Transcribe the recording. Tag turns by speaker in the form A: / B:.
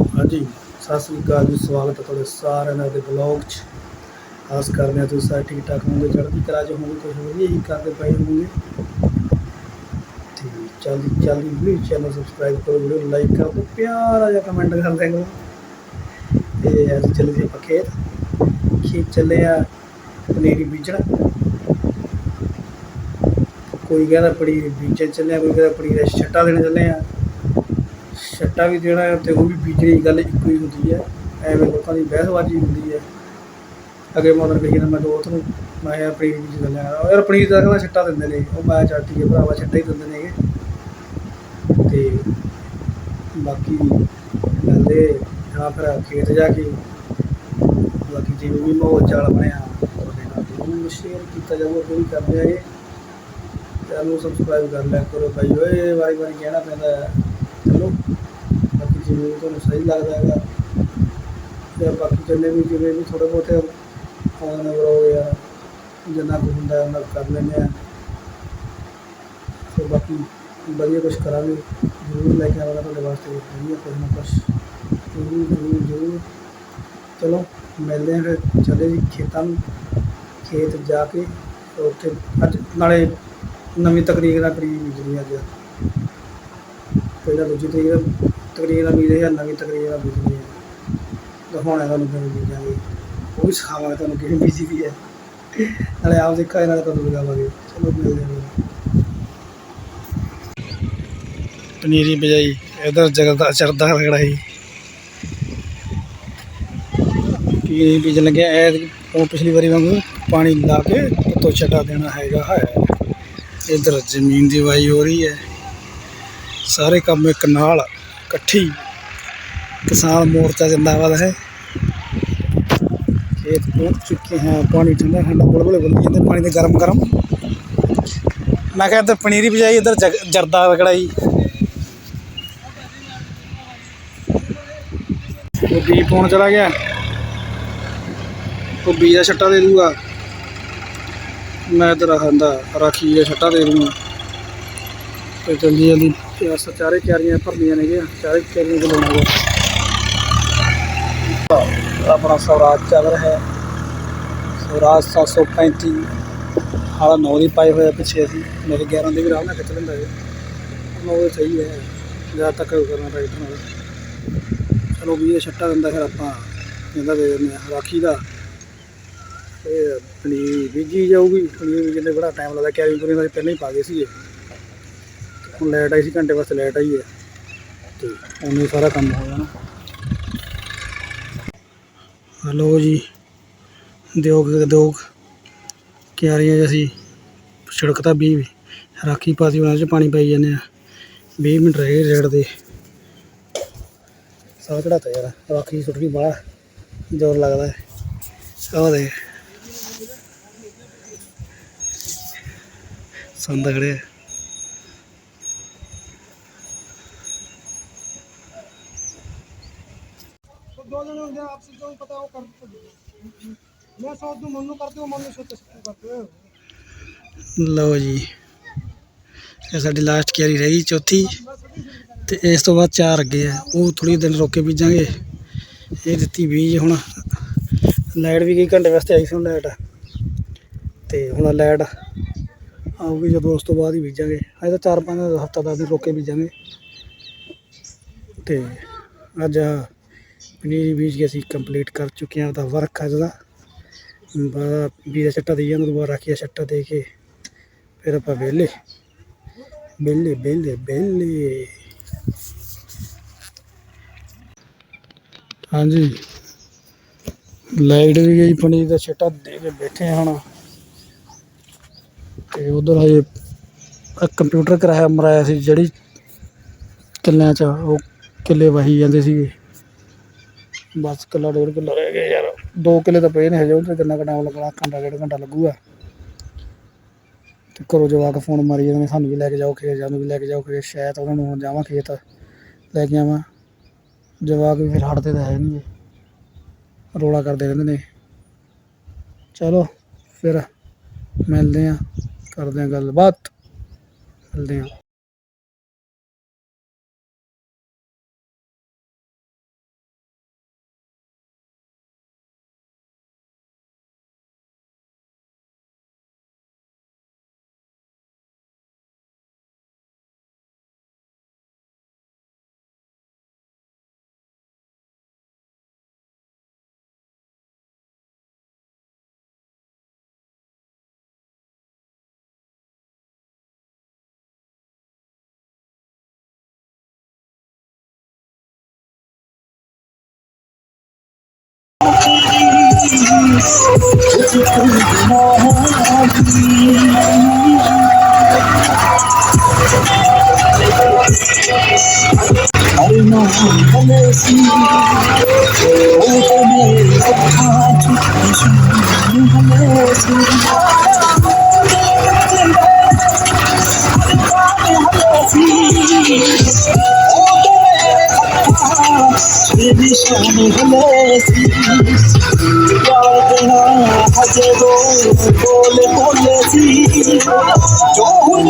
A: ਹਾਂਜੀ, ਸਤਿ ਸ੍ਰੀ ਅਕਾਲ ਜੀ, ਸਵਾਗਤ ਹੈ ਤੁਹਾਡੇ ਸਾਰਿਆਂ ਦਾ ਦੇ ਬਲੌਗ 'ਚ। ਆਸ ਕਰਦੇ ਹਾਂ ਤੁਸੀਂ ਸਾਰੇ ਠੀਕ ਠਾਕ ਹੋਵੋਗੇ, ਚੜ੍ਹਦੀ ਕਲਾ 'ਚ ਹੋਵੋਗੇ ਕੁਝ ਵਧੀਆ ਹੀ ਕਰਦੇ ਪਏ ਹੋਵੋਗੇ। ਤੇ ਜਲਦੀ ਜਲਦੀ ਪਲੀਜ਼ ਚੈਨਲ ਸਬਸਕ੍ਰਾਈਬ ਕਰੋ, ਵੀਡੀਓ ਲਾਈਕ ਕਰ ਦਿਓ, ਪਿਆਰਾ ਜਿਹਾ ਕਮੈਂਟ ਕਰ ਦਿਆ ਕਰੋ ਤੇ ਅੱਜ ਚੱਲੇ ਜੀ ਆਪਾਂ ਖੇਤ। ਖੇਤ ਚੱਲੇ ਆ ਪਨੀਰੀ ਬੀਜਣਾ। ਕੋਈ ਕਹਿੰਦਾ ਪਨੀਰੀ ਬੀਜਣ ਚੱਲੇ ਆ ਕੋਈ ਕਹਿੰਦਾ ਪਨੀਰੀ ਦਾ ਛੱਟਾ ਦੇਣ ਚੱਲੇ ਆ ਛੱਟਾ ਵੀ ਦੇਣਾ ਹੈ ਤੇ ਉਹ ਵੀ ਬੀਜਣੀ ਦੀ ਗੱਲ ਇੱਕੋ ਹੀ ਹੁੰਦੀ ਹੈ। ਐਵੇਂ ਲੋਕਾਂ ਦੀ ਬਹਿਸਬਾਜ਼ੀ ਹੁੰਦੀ ਹੈ। ਅੱਗੇ ਮੋਦਰ ਕਹੀ ਨਾ ਮੈਂ ਦੋਸਤ ਨੂੰ ਮੈਂ ਯਾਰ ਪਨੀਰ ਬੀਜ ਦਿੰਦਾ ਹਾਂ। ਯਾਰ ਪਨੀਰ ਦਾ ਕਹਿੰਦਾ ਛੱਟਾ ਦਿੰਦੇ ਨੇ। ਉਹ ਮੈਂ ਚਾਟੀ ਕੇ ਭਰਾਵਾ ਛੱਟਾ ਹੀ ਦਿੰਦੇ ਨੇਗੇ। ਤੇ ਬਾਕੀ ਕਹਿੰਦੇ ਜਾਂ ਫਿਰ ਖੇਤ ਜਾ ਕੇ। ਬਾਕੀ ਜਿਵੇਂ ਵੀ ਮਾਹੌਲ ਚਾਲ ਬਣਿਆ, ਤੁਹਾਡੇ ਨਾਲ ਜ਼ਰੂਰ ਸ਼ੇਅਰ ਕੀਤਾ ਜਾਊਗਾ ਕੋਈ ਕਰਦੇ ਆਏ ਚੈਨਲ ਸਬਸਕ੍ਰਾਈਬ ਕਰ ਲਿਆ ਕਰੋ ਭਾਈ। ਓਏ ਵਾਰੀ ਵਾਰੀ ਕਹਿਣਾ ਪੈਂਦਾ ਚਲੋ। ਜਿਵੇਂ ਤੁਹਾਨੂੰ ਸਹੀ ਲੱਗਦਾ ਹੈਗਾ। ਤੇ ਬਾਕੀ ਜਿੰਨੇ ਵੀ, ਜਿਵੇਂ ਵੀ ਥੋੜੇ ਬਹੁਤੇ ਆਉਣ ਵਰੋ ਜਾਂ ਜਿੰਨਾ ਕੁ ਹੁੰਦਾ ਉਹਨਾਂ ਕਰ ਲੈਂਦੇ ਆ। ਤੇ ਬਾਕੀ ਵਧੀਆ ਕੁਝ ਕਰਾਂਗੇ। ਜ਼ਰੂਰ ਲੈ ਕੇ ਆਵਾਂਗਾ ਤੁਹਾਡੇ ਵਾਸਤੇ। ਵਧੀਆ ਕੁਝ ਨਾ ਕੁਝ ਜ਼ਰੂਰ ਜ਼ਰੂਰ ਜ਼ਰੂਰ। ਚਲੋ, ਮਿਲਦੇ ਹਾਂ ਫਿਰ। ਚਲੇ ਜੀ ਖੇਤਾਂ ਨੂੰ। ਖੇਤ ਜਾ ਕੇ ਉੱਥੇ ਅੱਜ ਨਾਲੇ ਨਵੀਂ ਤਕਨੀਕ ਨਾਲ ਕਰੀਬ ਬੀਜਣੀ ਅੱਜ ਪਹਿਲਾਂ ਦੂਜੀ ਤਰੀਕ ਤਕਰੀਰ ਦਾ ਬੀਜਦੇ ਆ ਨਵੀਂ ਤਕਰੀਰ ਦਾ ਬੀਜਣੀ ਹੈ ਦਿਖਾਉਣਾ ਤੁਹਾਨੂੰ ਕਿਵੇਂ ਬੀਜਾਂਗੇ ਉਹ ਵੀ ਸਿਖਾਵਾਂਗੇ ਤੁਹਾਨੂੰ ਕਿਵੇਂ ਬੀਜੀ ਦੀ ਹੈ ਨਾਲੇ ਆਪ ਦੇਖਾਂਗੇ ਨਾਲੇ ਤੁਹਾਨੂੰ ਲਗਾਵਾਂਗੇ ਚਲੋ ਮਿਲਦੇ ਹਾਂ ਪਨੀਰੀ ਬਜਾਈ। ਇਧਰ ਜਗਦਾ ਚਰਦਾ ਰਗੜਾਈ ਪਨੀਰੀ ਬੀਜ ਲੱਗਿਆ। ਐ ਉਹ ਪਿਛਲੀ ਵਾਰੀ ਵਾਂਗੂ ਪਾਣੀ ਲਾ ਕੇ ਉੱਤੋਂ ਛੱਡਾ ਦੇਣਾ ਹੈਗਾ, ਹੈ। ਇਧਰ ਜ਼ਮੀਨ ਦੀ ਵਾਈ ਹੋ ਰਹੀ ਹੈ। ਸਾਰੇ ਕੰਮ ਇੱਕ ਨਾਲ ਇਕੱਠੀ ਕਿਸਾਨ ਮੋਰਚਾ ਜਿੰਦਾਬਾਦ ਹੈ। ਖੇਤ ਪਹੁੰਚ ਚੁੱਕੇ ਹਾਂ, ਪਾਣੀ ਠੰਡਾ ਠੰਡਾ ਬੁਲਬੁਲੇ ਬੁਲਬੁਲ ਜਾਂਦੇ, ਪਾਣੀ ਦੇ ਗਰਮ ਗਰਮ। ਮੈਂ ਕਿਹਾ ਇੱਧਰ ਪਨੀਰੀ ਬਜਾਈ, ਇੱਧਰ ਜਗ- ਜਰਦਾ ਰਗੜਾਈ। ਉਹ ਬੀ ਪਾਉਣ ਚਲਾ ਗਿਆ। ਉਹ ਬੀ ਦਾ ਛੱਟਾ ਦੇ ਦੂਗਾ। ਮੈਂ ਇੱਧਰ ਆਂਦਾ ਰਾਖੀ ਦਾ ਛੱਟਾ ਦੇ ਦੂੰਗਾ। ਤੇ ਜਲਦੀ ਜਲਦੀ ਪਿਆਸ ਚਾਰੇ ਕਿਆਰੀਆਂ ਭਰਨੀਆਂ ਨੇਗੀਆਂ, ਚਾਰੇ ਕਿਆਰੀਆਂ ਚ ਲਾਉਣਾ ਆਪਣਾ ਸਵਰਾਜ ਚੱਲ ਰਿਹਾ ਹੈ। ਸਵਰਾਜ 735 ਹਾਲਾ 9 ਦੀ ਪਾਏ ਹੋਇਆ ਪਿੱਛੇ ਅਸੀਂ, ਮੇਰੇ 11 ਦੇ ਵੀ ਆਰਾਮ ਨਾਲ ਖਿੱਚ ਲੈਂਦਾ ਹੈ ਨੌ ਸਹੀ ਹੈ, ਜ਼ਿਆਦਾ ਤੱਕ ਕਰਨਾ ਟਰੈਕਟਰ ਨਾਲ ਚਲੋ ਵੀ ਇਹ ਛੱਟਾ ਦਿੰਦਾ ਫਿਰ ਆਪਾਂ ਇਹਦਾ ਦੇ ਦਿੰਦੇ ਹਾਂ ਰਾਖੀ ਦਾ। ਇਹ ਪਨੀਰ ਬੀਜੀ ਜਾਊਗੀ, ਪਨੀਰ ਵੀ ਦੇ ਬੜਾ ਟਾਈਮ ਲੱਗਦਾ ਕੈਰੀ ਪੂਰੀ ਦਾ ਪਹਿਲਾਂ ਹੀ ਪਾ ਗਏ ਸੀਗੇ। ਹੁਣ ਲਾਈਟ ਆਈ ਸੀ, ਘੰਟੇ ਵਾਸਤੇ ਲਾਈਟ ਆਈ ਹੈ। ਤੇ ਉਹਨੇ ਸਾਰਾ ਕੰਮ ਹੋ ਜਾਣਾ ਹਲੋ ਜੀ, ਦਿਓਗ ਦਿਓਗ। ਕਿਆਰੀਆਂ 'ਚ ਅਸੀਂ? ਤਾਂ ਵੀ, ਰਾਖੀ ਪਾਤੀ ਉਹਨਾਂ 'ਚ ਪਾਣੀ ਪਾਈ ਜਾਂਦੇ ਆ। 20 ਮਿੰਟ ਰਹਿ ਗਏ ਰੇਡ ਦੇ। ਸਾਹ ਚੜਾਤਾ ਯਾਰ, ਰਾਖੀ ਸੁੱਟ ਗਈ ਬਾਹਰ ਜ਼ੋਰ ਲੱਗਦਾ ਹੈ। ਆਹ ਦੇ ਸੰਦ ਖੜੇ
B: ਦੋ ਜਣੇ ਹੁੰਦੇ ਆ, ਆਪਸ ਵਿੱਚ ਪਤਾ ਉਹ ਕਰ ਮੈਂ ਸੋਚ ਦੂੰ ਮੰਨੂ ਕਰਦੇ ਹੋ ਮੰਨੂ ਸੋਚ ਕਰਦੇ ਹੋ।
A: ਲਓ ਜੀ। ਇਹ ਸਾਡੀ ਲਾਸਟ ਕਿਆਰੀ ਰਹਿ ਗਈ ਚੌਥੀ ਤੇ ਇਸ ਤੋਂ ਬਾਅਦ ਚਾਰ ਅੱਗੇ ਆ। ਉਹ ਥੋੜੀ ਦਿਨ ਰੋਕ ਕੇ ਬੀਜਾਂਗੇ। ਇਹ ਦਿੱਤੀ ਬੀਜ ਹੁਣ। ਲਾਈਟ ਵੀ ਕਈ ਘੰਟੇ ਵਾਸਤੇ ਆਈ ਸੀ ਹੁਣ ਲਾਈਟ। ਤੇ ਹੁਣ ਲਾਈਟ ਆਊਗੀ ਜਦੋਂ ਉਸ ਤੋਂ ਬਾਅਦ ਹੀ ਬੀਜਾਂਗੇ। ਅਜੇ ਤਾਂ ਚਾਰ ਪੰਜ ਹਫ਼ਤਾ ਦਸ ਦਿਨ ਰੋਕ ਕੇ ਬੀਜਾਂਗੇ। ਤੇ ਅੱਜ ਪਨੀਰੀ ਬੀਜ ਕੇ ਅਸੀਂ ਕੰਪਲੀਟ ਕਰ ਚੁੱਕੇ ਹਾਂ ਉਹਦਾ ਵਰਕ ਅੱਜ ਦਾ ਬਾ, ਬੀਜ ਦਾ ਛੱਟਾ ਦੇਈਏ, ਉਹਨੂੰ ਦੁਬਾਰਾ ਰੱਖਿਆ ਛੱਟਾ ਦੇ ਕੇ ਫਿਰ ਆਪਾਂ ਵਿਹਲੇ। ਵਿਹਲੇ ਵਿਹਲੇ ਵਿਹਲੇ। ਹਾਂਜੀ। ਲਾਈਟ ਵੀ ਗਈ, ਪਨੀਰ ਦਾ ਛੱਟਾ ਦੇ ਕੇ ਬੈਠੇ ਹਾਂ ਹੁਣ। ਤੇ ਉਧਰ ਹਜੇ ਕੰਪਿਊਟਰ ਕਰਾਇਆ, ਮਰਾਇਆ ਸੀ, ਜਿਹੜੀ ਕਿੱਲਿਆਂ ਚ, ਉਹ ਕਿੱਲੇ ਵਹੀ ਜਾਂਦੇ ਸੀਗੇ। ਬਸ ਕਿੱਲਾ ਡੇਢ ਕਿੱਲਾ ਰਹਿ ਗਿਆ ਯਾਰ। ਦੋ ਕਿੱਲੇ ਤਾਂ ਪਏ ਨੇ ਹਜੇ ਉਹਦੇ ਕਿੰਨਾ ਕੁ ਟਾਈਮ ਲੱਗਣਾ, ਘੰਟਾ ਡੇਢ ਘੰਟਾ ਲੱਗੂਗਾ। ਤੇ ਘਰੋਂ ਜਵਾਕ ਫੋਨ ਮਾਰੀ ਜਾਂਦੇ ਨੇ, ਸਾਨੂੰ ਵੀ ਲੈ ਕੇ ਜਾਓ, ਖੇਤ ਸਾਨੂੰ ਵੀ ਲੈ ਕੇ ਜਾਓ, ਖੇਤ ਸ਼ਾਇਦ ਉਹਨਾਂ ਨੂੰ ਹੁਣ ਜਾਵਾਂ, ਖੇਤ ਲੈ ਕੇ ਆਵਾਂ। ਜਵਾਕ ਵੀ ਫਿਰ ਹਟਦੇ ਤਾਂ ਹੈ ਨਹੀਂ ਰੋਲਾ ਕਰਦੇ ਰਹਿੰਦੇ ਨੇ। ਚਲੋ, ਫਿਰ ਮਿਲਦੇ ਆ ਕਰਦੇ ਆ ਗੱਲਬਾਤ। ਮਿਲਦੇ ਆ
C: বলে বলেছি চৌহুন